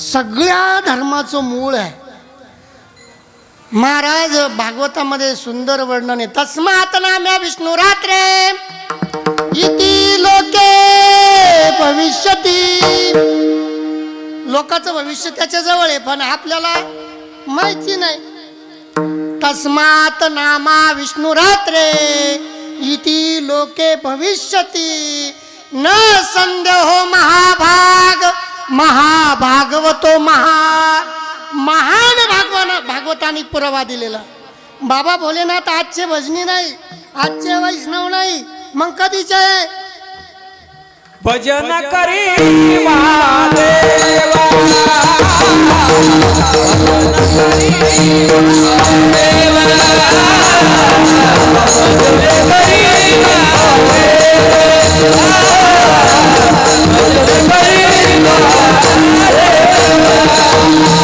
सगळ्या धर्माचं मूळ आहे. महाराज भागवतामध्ये सुंदर वर्णन आहे. तस्मात नाम्या विष्णू रात्रे. इति लोके भविष्यती. लोकांचं भविष्य त्याच्याजवळ आहे पण आपल्याला माहिती नाही. तस्मात नामा विष्णू रात्रे. इति लोके भविष्यती. न संदेहो महाभाग. महाभागवतो महा महान भागवान भागवतानी पुरावा दिलेला. बाबा भोलेनाथ आजचे भजनी नाही आजचे वैष्णव नाही मग कधीचे? आहे? भजन करी महादेवा. आजचे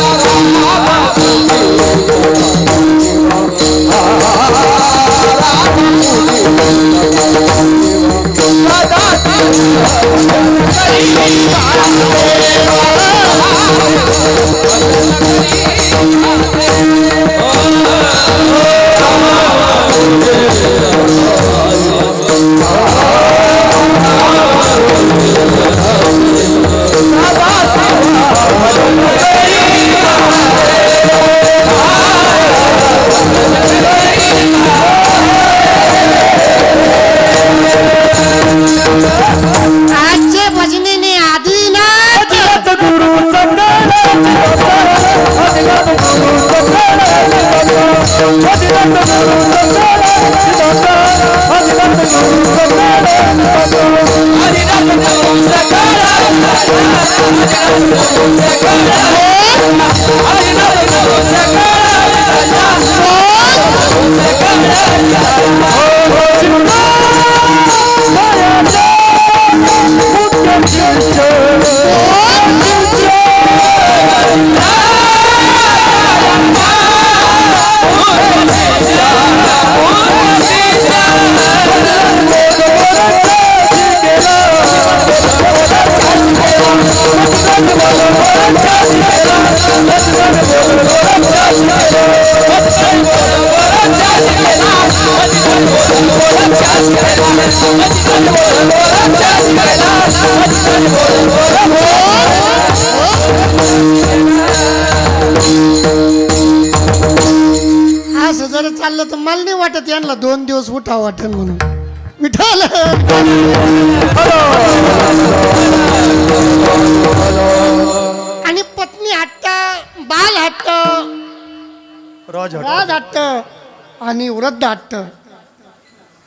Yeah. असं जर चाललं तर मला नाही वाटत यांना दोन दिवस उठावं वाटन म्हणून. विठाल बाल हट्ट. राज राज हट्ट आणि वृद्ध हट्ट.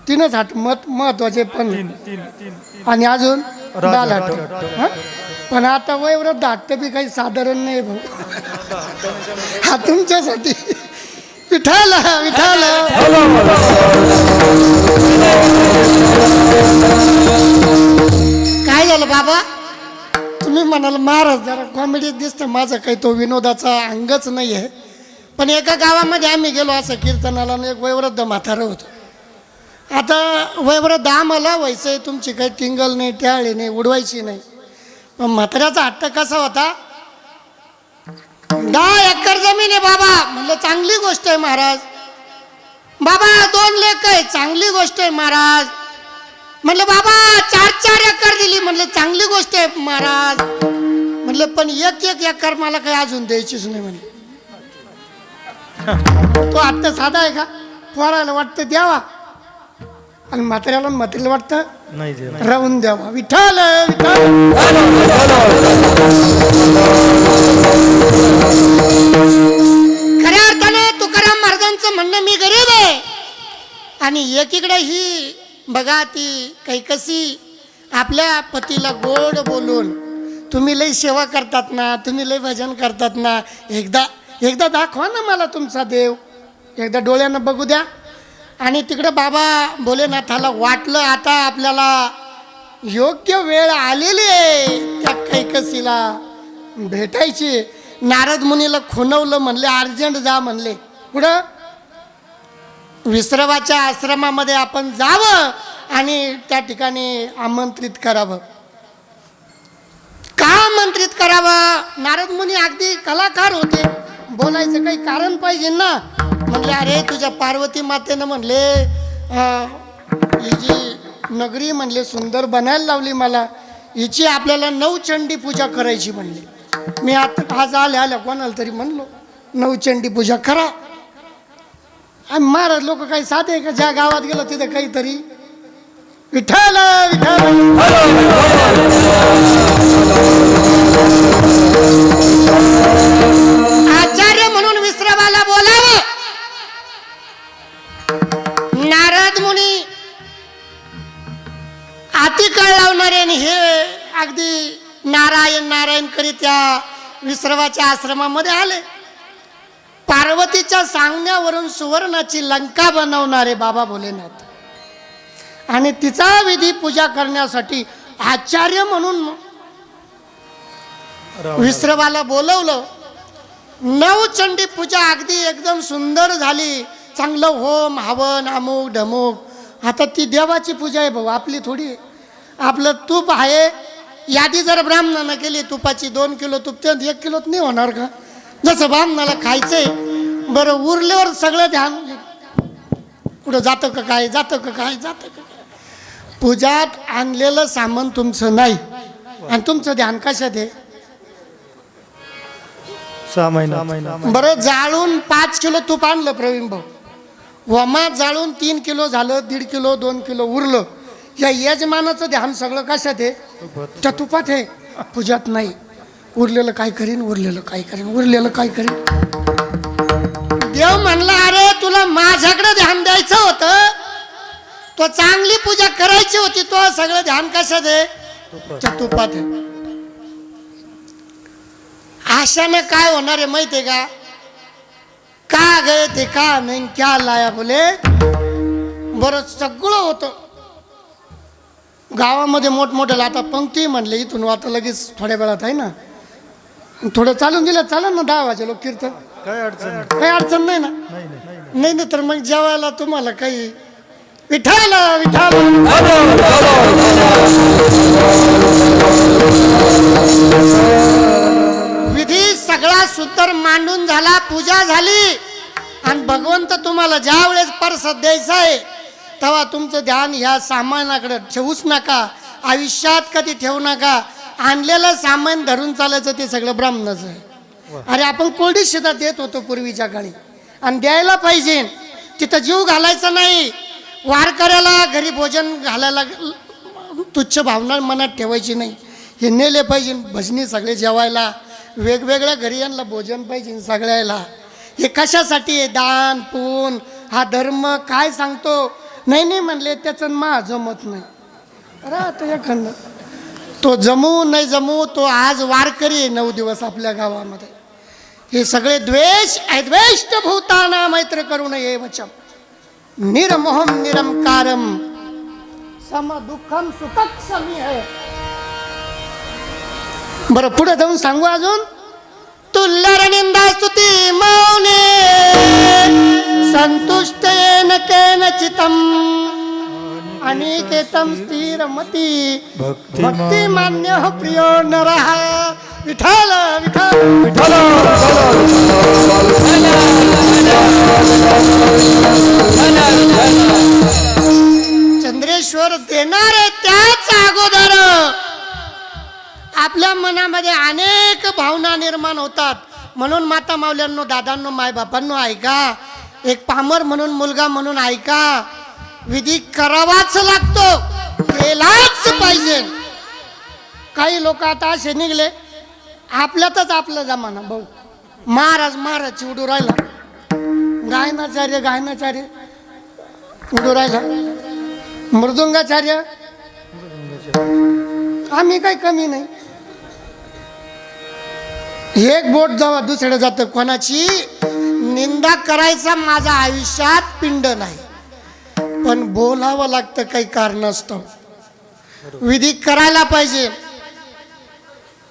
तीनच हट्ट मत महत्त्वाचे पण. आणि अजून बाल हट्ट. पण आता वय वृद्ध हट्ट बी काही साधारण नाही भाऊ. हा तुमच्यासाठी. विठाल विठाल काय झालं बाबा? तुम्ही म्हणाल महाराज जरा कॉमेडी दिसतं माझं काही तो विनोदाचा अंगच नाही आहे पण एका गावामध्ये आम्ही गेलो असं कीर्तनाला आणि एक वयवृद्ध म्हातारं होतं. आता वयवृद्ध आम्हाला व्हायचं आहे तुमची काही टिंगल नाही ट्याळी नाही उडवायची नाही. पण म्हाताऱ्याचा हट्ट कसा होता? दहा एकर जमीन आहे बाबा. म्हणलं चांगली गोष्ट आहे महाराज. बाबा दोन लेख आहे चांगली गोष्ट आहे महाराज. म्हणलं बाबा चार चार एकर दिली. म्हणलं चांगली गोष्ट आहे महाराज. म्हणलं पण एक एक एकर मला काही अजून द्यायचीच नाही म्हणलं तो आत्ता साधा आहे का? पोराला वाटतं द्यावा. आणि म्हाताऱ्याला म्हातारीला वाटतं नाही राहून द्यावा. विठाल विठाल खऱ्या अर्थाने तुकाराम महाराजांचं म्हणणं मी गरीब आहे. आणि एकीकडे ही बघा ती कैकसी आपल्या पतीला गोड बोलून. तुम्ही लई सेवा करतात ना तुम्ही लई भजन करतात ना. एकदा एकदा दाखवा ना मला तुमचा देव. एकदा डोळ्यानं बघू द्या. आणि तिकडं बाबा भोलेनाथाला वाटलं आता आपल्याला योग्य वेळ आलेली आहे त्या कैकसीला. भेटायची. नारद मुनीला खुनवलं म्हणले अर्जंट जा म्हणले. पुढं? विसरवाच्या आश्रमामध्ये आपण जावं आणि त्या ठिकाणी आमंत्रित करावं. का आमंत्रित करावं? नारद मुनी अगदी कलाकार होते. बोलायचं काही कारण पाहिजे ना? म्हणले अरे तुझ्या पार्वती मातेनं म्हणले ही जी नगरी म्हणले सुंदर बनायला लावली मला हिची आपल्याला नवचंडी पूजा करायची म्हणली. मी आता आज आल्या आल्या कोणाला तरी म्हणलो नवचंडी पूजा करा. आणि महाराज लोक काही साधे आहे का? ज्या गावात गेलो तिथं काहीतरी विठ्ठल विठ्ठल. आचार्य म्हणून विश्रवाला बोलावं. नारद मुनी आती कळ लावणारे आणि हे अगदी नारायण नारायण करीत त्या विश्रवाच्या आश्रमामध्ये आले. पार्वतीच्या सांगण्यावरून सुवर्णाची लंका बनवणारे बाबा भोलेनाथ आणि तिचा विधी पूजा करण्यासाठी आचार्य म्हणून विश्रवाला बोलवलं. नवचंडी पूजा अगदी एकदम सुंदर झाली. चांगलं होम हवन अमुक ढमुक आता ती देवाची पूजा आहे भाऊ आपली थोडी. आपलं तूप आहे. यादी जर ब्राह्मणानं केली तुपाची दोन किलो तूप तर एक किलोत नाही होणार का? जसं ब्राह्मणाला खायचंय बरं उरल्यावर सगळं ध्यान कुठं जातं का काय जातं का काय जातं का काय? पूजात आणलेलं सामान तुमचं नाही. आणि तुमचं ध्यान कशात आहे? सहा महिना. महिना. बरं जाळून पाच किलो तूप आणलं प्रवीण भाऊ. वमात जाळून तीन किलो झालं दीड किलो दोन किलो उरलं. या यजमानाचं ध्यान सगळं कशात आहे? त्या तुपात आहे. पूजात नाही. उरलेलं काय करीन उरलेलं काय करीन उरलेलं काय करीन? देव म्हणला अरे तुला माझ्याकडे ध्यान द्यायचं होतं. तो चांगली पूजा करायची होती तो सगळं ध्यान कशात आहे? त्या तुपात आहे. आशानं काय होणार आहे माहिती आहे का का गए ते का नाही क्या लाया बोले? बरं सगळं होतं. गावामध्ये मोठमोठ्याला आता पंक्ती म्हणले इथून आता लगेच थोड्या वेळात आहे ना? थोडं चालून दिलं चालेल ना दहा वाजे लोक कीर्तन काय अडचण. काही अडचण नाही ना? नाही नाही नाही ना तर मग जेवायला तुम्हाला काही विठाल विठाल. विधी सगळा सुंदर मांडून झाला पूजा झाली. आणि भगवंत तुम्हाला ज्या वेळेस परसत द्यायचा आहे तेव्हा तुमचं ध्यान ह्या सामानाकडे ठेवूच नका. आयुष्यात कधी ठेवू नका. आणलेलं सामान धरून चालायचं ते सगळं ब्राह्मणाचं आहे. अरे आपण कोरडी शेतात देत होतो पूर्वीच्या काळी. आणि द्यायला पाहिजे. तिथं जीव घालायचा नाही. वारकऱ्याला घरी भोजन घालायला तुच्छ भावना मनात ठेवायची नाही. हे नेले पाहिजे. भजनी सगळे जेवायला. वेगवेगळ्या घरी यांना भोजन पाहिजे सगळ्याला. हे कशासाठी? आहे दान पून हा धर्म काय सांगतो? नाही नाही म्हणले त्याचं मा जमत नाही. अरे आता एखादं. तो जमू नाही जमू तो आज वारकरी आहे नऊ दिवस आपल्या गावामध्ये. हे सगळे द्वेष अद्वेष्ट भूताना मैत्र करू नये वचन. निरमोहम निरंकारम सम दुःखम सुखक्षमी आहे बरं पुढे जाऊन सांगू अजून? तुल्लर निंदा स्तुती मौने संतुष्ट येन केनचितम अनिकेतम स्थिरमती. भक्ती भक्ती मान्य प्रियो नरः. विठ्ठल विठ्ठल। चंद्रेश्वर देणारे त्याच अगोदर. आपल्या मनामध्ये अनेक भावना निर्माण होतात. म्हणून माता मावल्यांनो दादांनो मायबापांनो ऐका. एक पामर म्हणून मुलगा म्हणून ऐका. विधी करावाच लागतो. केलाच पाहिजे. काही लोक आता असे निघले. आपल्यातच आपला जमाना भाऊ. महाराज महाराज चिवडू राहिला. गायनाचार्य गायनाचार्य. उडू राहिला. मृदुंगाचार्य. आम्ही काही कमी नाही. एक बोट जेव्हा दुसरं जातं कोणाची? निंदा करायचा माझा आयुष्यात पिंड नाही. पण बोलावं लागतं काही कारणास्तव. विधी करायला पाहिजे.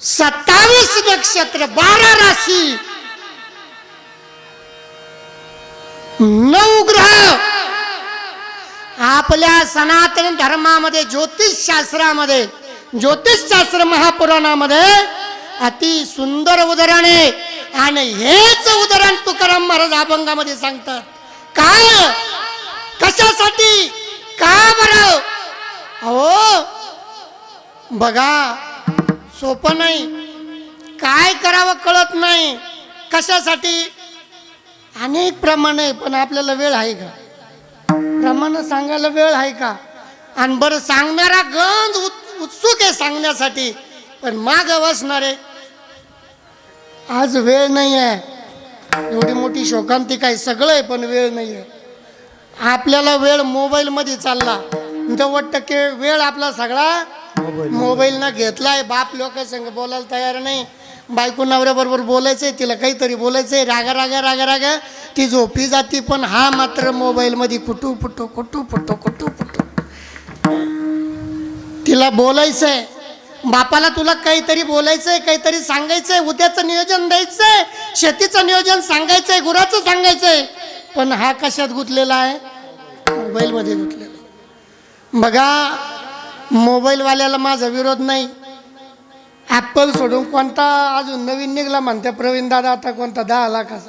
सत्तावीस नक्षत्र बारा राशी. नऊ ग्रह. आपल्या सनातन धर्मामध्ये ज्योतिष शास्त्रामध्ये ज्योतिषशास्त्र महापुराणामध्ये अति सुंदर उदाहरण आहे आणि हेच उदाहरण तुकाराम महाराज अभंगामध्ये सांगतात. काय कशासाठी? का बरं? अहो बघा सोपं नाही. काय करावं कळत नाही. कशासाठी? अनेक प्रमाण आहे पण आपल्याला वेळ आहे का? प्रमाण सांगायला वेळ आहे का? आणि बरं सांगणारा गंज उत् उत्सुक आहे सांगण्यासाठी. पण माग वसणारे आज वेळ नाही आहे एवढी मोठी शोकांती काय सगळं आहे पण वेळ नाही आहे आपल्याला वेळ मोबाईलमध्ये चालला. नव्वद टक्के वेळ आपला सगळा मोबाईल मोबाईलनं घेतलाय. बाप लोक संग बोलायला तयार नाही. बायको नवऱ्याबरोबर बोलायचंय तिला काहीतरी बोलायचंय. रागा रागा रागा रागा. ती झोपी जाती पण हा मात्र मोबाईलमध्ये कुटू पुटू कुटू पुटू कुटू पुटू तिला बोलायचंय. बापाला तुला काहीतरी बोलायचंय काहीतरी सांगायचंय उद्याचं नियोजन द्यायचंय शेतीचं नियोजन सांगायचंय गुराचं सांगायचंय. पण हा कशात गुंतलेला आहे? मोबाईलमध्ये गुंतलेला बघा मोबाईलवाल्याला माझा विरोध नाही. ॲपल सोडून कोणता अजून नवीन निघला म्हणते प्रवीण दादा आता कोणता दहा लाखाचा.